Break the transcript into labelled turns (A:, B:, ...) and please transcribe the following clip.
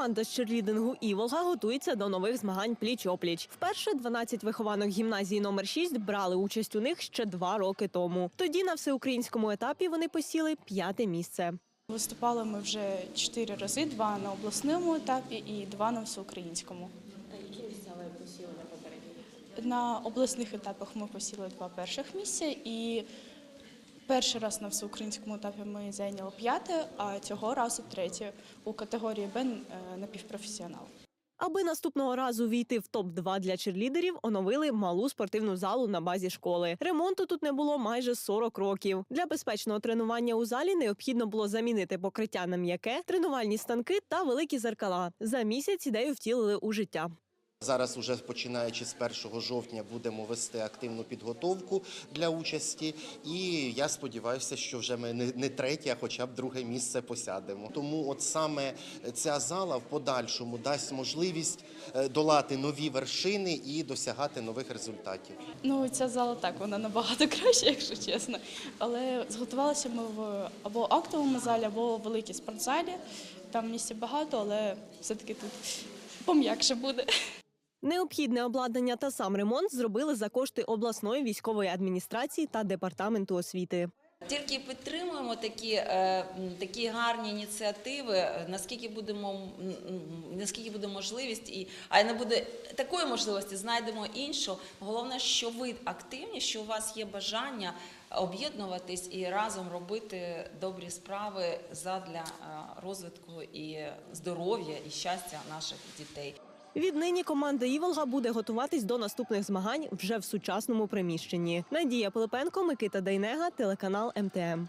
A: Команда з черлідингу Іволга готується до нових змагань пліч-опліч. Вперше 12 вихованок гімназії номер 6 брали участь у них ще два роки тому. Тоді на всеукраїнському етапі вони посіли п'яте місце.
B: Виступали ми вже чотири рази: два на обласному етапі і два на всеукраїнському.
C: Які місця ви посіли на попередньому?
B: На обласних етапах ми посіли два перших місця, і перший раз на всеукраїнському етапі ми зайняли п'яте, а цього разу третє у категорії Б е, напівпрофесіонал.
A: Аби наступного разу війти в топ 2 для черлідерів, оновили малу спортивну залу на базі школи. Ремонту тут не було майже 40 років. Для безпечного тренування у залі необхідно було замінити покриття на м'яке, тренувальні станки та великі зеркала. За місяць ідею втілили у життя.
D: Зараз, уже починаючи з 1 жовтня, будемо вести активну підготовку для участі. І я сподіваюся, що вже ми не, третє, а хоча б друге місце посядемо. Тому, от саме ця зала в подальшому дасть можливість е, долати нові вершини і досягати нових результатів.
B: Ну, ця зала так, вона набагато краще, якщо чесно. Але зготувалися ми в або актовому залі, або в великій спортзалі. Там місця багато, але все-таки тут пом'якше буде.
A: Необхідне обладнання та сам ремонт зробили за кошти обласної військової адміністрації та департаменту освіти.
C: Тільки підтримуємо такі, е, такі гарні ініціативи, е, наскільки будемо наскільки буде можливість, і а не буде такої можливості, знайдемо іншу. Головне, що ви активні, що у вас є бажання об'єднуватись і разом робити добрі справи задля е, розвитку і здоров'я і щастя наших дітей.
A: Віднині команда Іволга буде готуватись до наступних змагань вже в сучасному приміщенні. Надія Пилипенко, Микита Дейнега, телеканал МТМ.